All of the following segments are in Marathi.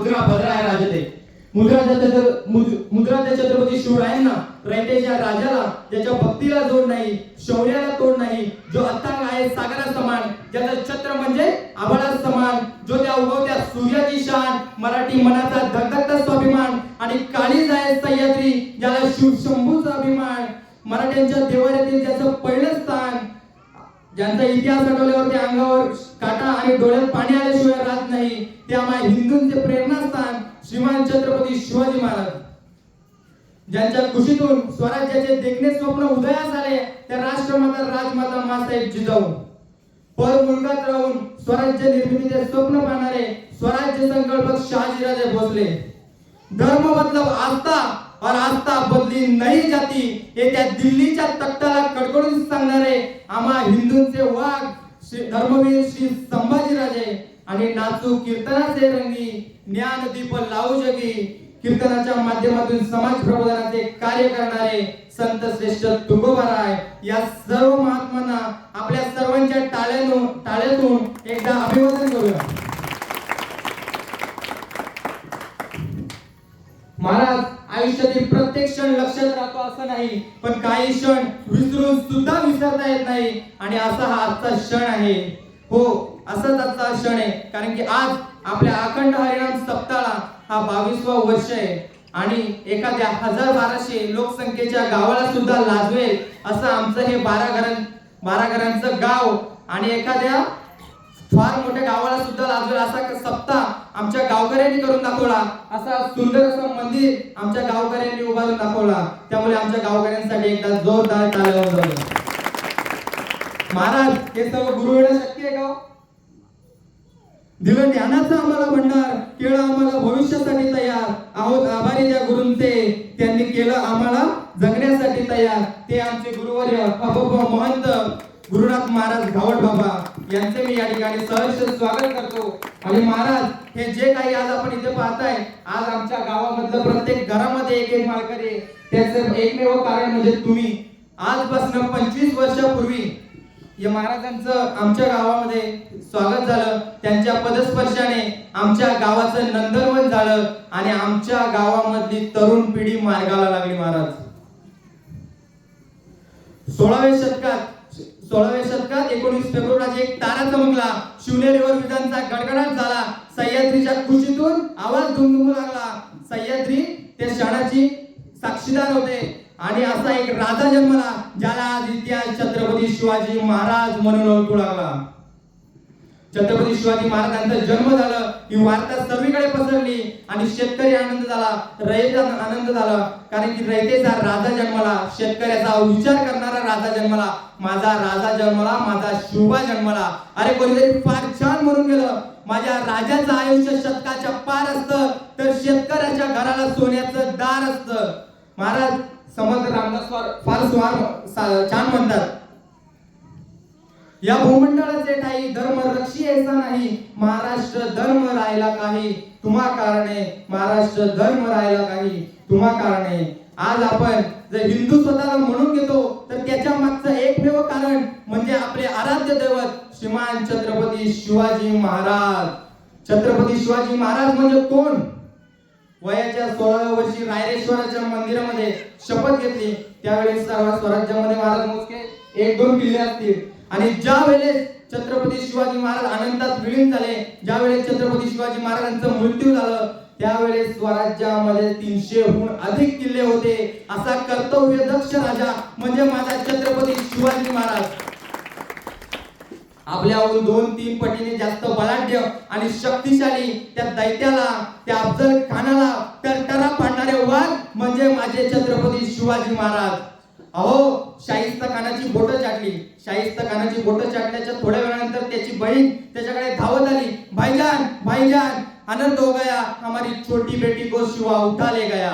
मुद्रा भद्राय राजते मुद्राच्या मुद्रा मुद- मुद्राच्या छत्रपती शिवरायांना रयतेच्या राजाला ज्याच्या भक्तीला जोड नाही शौर्याला तोड नाही जो अत्तांग आहे सागरा समान ज्याचं छत्र म्हणजे आभाळा समान जो त्या उगवत्या सूर्याची शान मराठी मनाचा धगधगता स्वाभिमान आणि काळीज आहे सह्याद्री ज्याला शिव शंभूचा अभिमान मराठ्यांच्या देवाऱ्यातील ज्याचं पहिलं स्थान ज्यांचा इतिहास आठवल्यावर त्या अंगावर काटा आणि डोळ्यात पाणी आल्याशिवाय राहत नाही. त्या आम्हा हिंदूंचे प्रेरणास्थान श्रीमान छत्रपती शिवाजी महाराज. ज्यांच्या कुशीतून स्वराज्याचे देखणे स्वप्न उदयास आले त्या राष्ट्रमाता राजमाता मासाहेब जिजाऊ पर मुलगात राहून स्वराज्य निर्मितीचे स्वप्न पाहणारे स्वराज्य संकल्पक शहाजीराजे भोसले. धर्म मतलब आस्था और आस्था बदली नाही जाती हे त्या दिल्लीच्या तख्ताला कडकडून सांगणारे आम्हा हिंदूंचे वाघ धर्मवीर श्री संभाजीराजे आणि नाचू कीर्तनाचे रंगी ज्ञान दीप लावू जगी. कीर्तनाच्या माध्यमातून समाज प्रबोधनाचे कार्य करणारे संत श्रेष्ठ तुकोबाराय या सर्व महात्मांना आपल्या सर्वांच्या टाळ्यातून टाळ्यातून एकदा अभिवादन करूया. महाराज आयुष्यातील प्रत्येक क्षण लक्षात राहतो असं नाही पण काही क्षण विसरून सुद्धा विसरता येत नाही. आणि असा हा आजचा क्षण आहे. हो असाच आजचा क्षण आहे. कारण की आज आपल्या अखंड हरिणाम सप्ताहाला हा बावीसवा वर्ष आहे. आणि एखाद्या हजार बाराशे लोकसंख्येच्या गावाला सुद्धा लाजवेल असं आमचं हे बारा घरां बारा घरांचं गाव आणि एखाद्या फार मोठ्या गावाला सुद्धा लाजवेल असा सप्ताह आमच्या गावकऱ्यांनी करून दाखवला. असा सुंदर असं मंदिर आमच्या गावकऱ्यांनी उभारून दाखवला. त्यामुळे आमच्या गावकऱ्यांसाठी एकदा जोरदार टाळ्या महाराज हे सर्व गुरु येणं शक्य आहे का हो? दिलं ज्ञानाचं आम्हाला भंडार केलं आम्हाला भविष्यासाठी तयार. आहोत आभारी त्या गुरुंचे त्यांनी केलं आम्हाला जगण्यासाठी तयार. ते आमचे गुरुवर्य अपोप महंत गुरुनाथ महाराज घावट बाबा. यांचे मी या ठिकाणी सहर्ष स्वागत करतो. आणि महाराज हे जे काही आज आपण इथे पाहताय आज आमच्या गावामधलं प्रत्येक घरामध्ये एक एक मालकरी त्याचं एकमेव कारण म्हणजे तुम्ही. आजपासून पंचवीस वर्षापूर्वी या महाराजांचं आमच्या गावामध्ये स्वागत झालं. त्यांच्या पदस्पर्शाने आमच्या गावाचं नंदनवन झालं आणि आमच्या गावामधली तरुण पिढी मार्गाला लागली महाराज. सोळाव्या शतकात सोळाव्या शतकात एकोणीस फेब्रुवारी एक तारा चमकला. शिवनेरीवर विजांचा गडगडाट झाला. सह्याद्रीच्या खुशीतून आवाज दुमदुमू लागला. सह्याद्री त्या क्षणाची साक्षीदार होते. आणि असा एक राजा जन्मला ज्याला आज इतिहास छत्रपती शिवाजी महाराज म्हणून ओळखू लागला. छत्रपती शिवाजी महाराजांचा जन्म झाला ही वार्ता सगळीकडे पसरली आणि शेतकरी आनंद झाला रयता आनंद झाला. कारण की रयतेचा राजा जन्मला शेतकऱ्याचा विचार करणारा राजा जन्मला माझा राजा जन्मला माझा शिवा जन्मला. अरे कोणीतरी फार छान म्हणून गेलं. माझ्या राजाचं आयुष्य शतकाच्या पार असतं तर शेतकऱ्याच्या घराला सोन्याचं दार असतं. महाराज समर्थ रामदास फार फार छान म्हणतात. या भूमंडळाचे काही धर्म रक्षी ऐसा नाही महाराष्ट्र धर्म राहिला काही तुम्हा कारणे महाराष्ट्र धर्म राहिला काही तुम्हा कारणे. आज आपण जर हिंदू स्वतःला म्हणून घेतो तर त्याच्या मागचं एकमेव कारण म्हणजे आपले आराध्य दैवत श्रीमान छत्रपती शिवाजी महाराज. छत्रपती शिवाजी महाराज म्हणजे कोण? वयाच्या सोळाव्या वर्षी रायरेश्वराच्या मंदिरामध्ये शपथ घेतली. त्यावेळेस सर्व स्वराज्यामध्ये महाराज मोजके एक दोन किल्ले असतील. आणि ज्या वेळेस छत्रपती शिवाजी महाराज अनंतात विलीन झाले ज्या वेळेस छत्रपती शिवाजी महाराजांचा मृत्यू झालं त्यावेळेस स्वराज्यामध्ये तीनशेहून अधिक किल्ले होते. असा कर्तव्य दक्ष राजा म्हणजे माझा छत्रपती शिवाजी महाराज. आपल्याहून दोन तीन पटीने जास्त बलाढ्य आणि शक्तिशाली त्या दैत्याला त्या अफजल खानाला टरटरा पाडणारे वाघ म्हणजे माझे छत्रपती शिवाजी महाराज. अहो कानाची खानाची बोट चाटली. शाहिस्त कानाची बोट चाटल्याच्या थोड्या वेळानंतर त्याची बहीण त्याच्याकडे धावत आली. भाईजान भाईजान आनंद हो गया हमारी छोटी बेटी को शिवा उठा ले गया.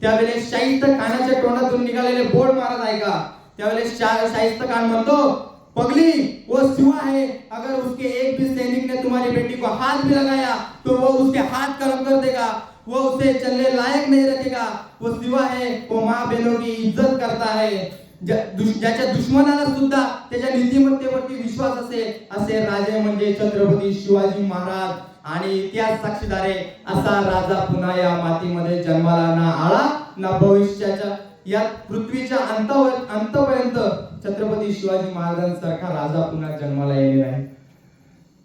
त्यावेळेस शाहिस्त खानाच्या तोंडातून निघालेले बोर्ड महाराज ऐका त्यावेळेस शाहिस्त खान म्हणतो पगली वो शिवा है. अगर उसके एक भी सैनिक ने तुम्हारी बेटी को हाथ भी लगाया तो वो उसके हाथ कर्म कर देगा. वो उसे चलने लायक नहीं रखेगा. वो शिवा है वो माँ बहनों की इज्जत करता है. ज्याच्या दुश्मनाला सुद्धा त्याच्या नीतिमत्तेवरती विश्वास असेल असे राजे म्हणजे छत्रपती शिवाजी महाराज. आणि इतिहास साक्षीदार असा राजा पुन्हा या मातीमध्ये जन्माला ना आळा ना भविष्याच्या या पृथ्वीच्या अंतावर अंतपर्यंत छत्रपती शिवाजी महाराजांसारखा राजा पुन्हा जन्माला येणार आहे.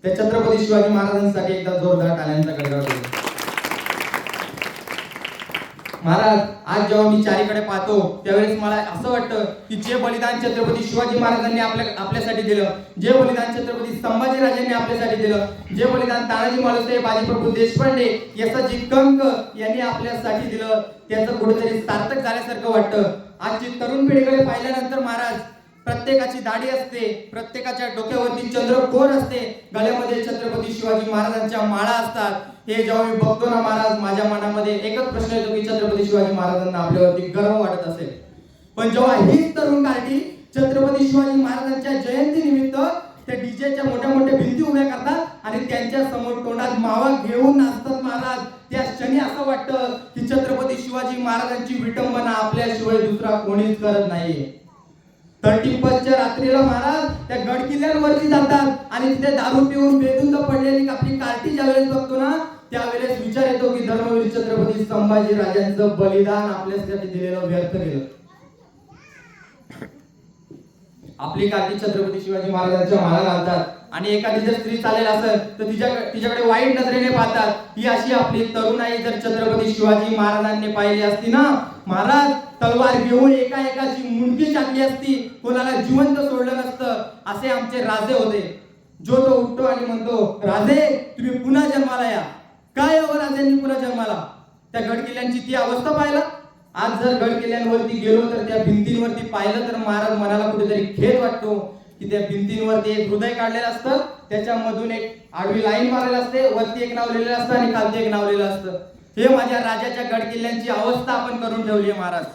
त्या छत्रपती शिवाजी महाराजांसाठी एकदा जोरदार टाळ्यांचा गडगड होईल महाराज आज जेव्हा मी चारीकडे पाहतो त्यावेळेस मला असं वाटतं की जे बलिदान छत्रपती शिवाजी महाराजांनी आपल्या आपल्यासाठी दिलं जे बलिदान छत्रपती संभाजी राजांनी आपल्यासाठी दिलं जे बलिदान तानाजी मालुसरे बाजीप्रभू देशपांडे यशाजी कंक यांनी आपल्यासाठी दिलं त्याचं कुठेतरी सार्थक झाल्यासारखं वाटतं. आजची तरुण पिढीकडे पाहिल्यानंतर महाराज प्रत्येकाची दाढी असते प्रत्येकाच्या डोक्यावरती चंद्रकोर असते. गळ्यामध्ये छत्रपती शिवाजी महाराजांच्या माळा असतात. हे जेव्हा मी बघतो ना महाराज माझ्या मनामध्ये एकच प्रश्न येतो की छत्रपती शिवाजी महाराजांना आपल्यावरती गर्व वाटत असेल. पण जेव्हा हीच तरुण पार्टी छत्रपती शिवाजी महाराजांच्या जयंती निमित्त त्या डीजेच्या मोठ्या मोठ्या भिंती उभ्या करतात आणि त्यांच्यासमोर तोंडात मावा घेऊन नाचतात महाराज. त्या क्षणी असं वाटतं की छत्रपती शिवाजी महाराजांची विटंबना आपल्याशिवाय दुसरा कोणीच करत नाहीये. थर्टी च्या रात्रीला महाराज त्या गड किल्ल्यांवरती जातात आणि तिथे दारू पिऊन बेधुंद पडलेली आपली कार्टी ज्यावेळेस बघतो ना त्यावेळेस विचार येतो की धर्मवीर छत्रपती संभाजी राजांचं बलिदान आपल्यासाठी दिलेलं व्यर्थ केलं आपली काकी छत्रपती शिवाजी महाराजांच्या माला घालतात आणि एखादी जर स्त्री चालेल असेल तर तिच्या तिच्याकडे वाईट नजरेने पाहतात. ही अशी आपली तरुणाई जर छत्रपती शिवाजी महाराजांनी पाहिली असती ना महाराज तलवार घेऊन एका एकाची मुंडकी टाकली असती कोणाला जिवंत सोडलं नसतं असे आमचे राजे होते. जो तो उठतो आणि म्हणतो राजे तुम्ही पुन्हा जन्माला या. काय हो राजांनी पुन्हा जन्माला? त्या गड किल्ल्यांची ती अवस्था पाहिला. आज जर गड किल्ल्यांवरती गेलो तर त्या भिंतींवरती पाहिलं तर महाराज मनाला कुठेतरी खेद वाटतो की त्या भिंतींवरती एक हृदय काढलेलं असतं त्याच्यामधून एक आडवी लाईन मारलेलं असते वरती एक नाव लिहिलेलं असतं आणि खालती एक नाव लिहिलेलं असतं. हे माझ्या राजाच्या गड किल्ल्यांची अवस्था आपण करून ठेवली आहे महाराज.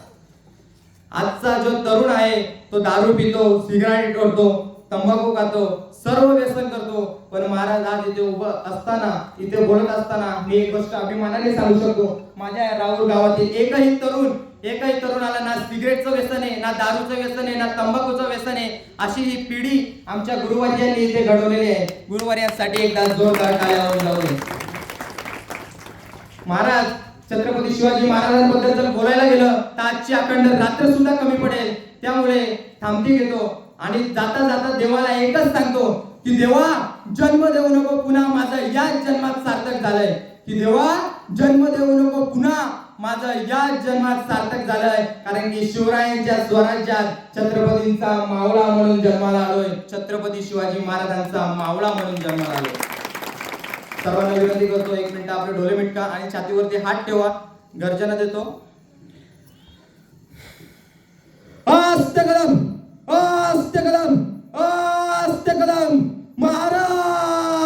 आजचा जो तरुण आहे तो दारू पितो सिगारेट करतो तंबाखू खातो सर्व व्यसन करतो. पण महाराज आज इथे उभं असताना इथे बोलत असताना मी एक गोष्ट अभिमानाने सांगू शकतो. माझ्या राहुल राऊर गावातील एकही तरुण एकही तरुणाला ना सिगरेटचं व्यसन आहे ना दारूचं व्यसन आहे ना तंबाखूचं व्यसन आहे अशी ही पिढी आमच्या गुरुवार्यांनी इथे घडवलेली आहे. गुरुवार्यांसाठी एकदा जोरदार टाळ्यावर वाजवून महाराज छत्रपती शिवाजी महाराजांबद्दल जर बोलायला गेलं तर आजची अखंड रात्र सुद्धा कमी पडेल. त्यामुळे थांबती घेतो. आणि जाता जाता देवाला एकच सांगतो की देवा जन्म देऊ नको पुन्हा माझा याच जन्मात सार्थक झालंय. की देवा जन्म देऊ नको पुन्हा माझं याच जन्मात सार्थक झालंय. कारण की शिवरायांच्या स्वराज्यात छत्रपतींचा मावळा म्हणून जन्माला आलोय. छत्रपती शिवाजी महाराजांचा मावळा म्हणून जन्माला आलोय. सर्वांना विनंती करतो एक मिनिट आपले डोले मिटका आणि छातीवरती हात ठेवा. गर्जना देतो. हस्त कदम आस्ते कदम आस्ते कदम महाराज!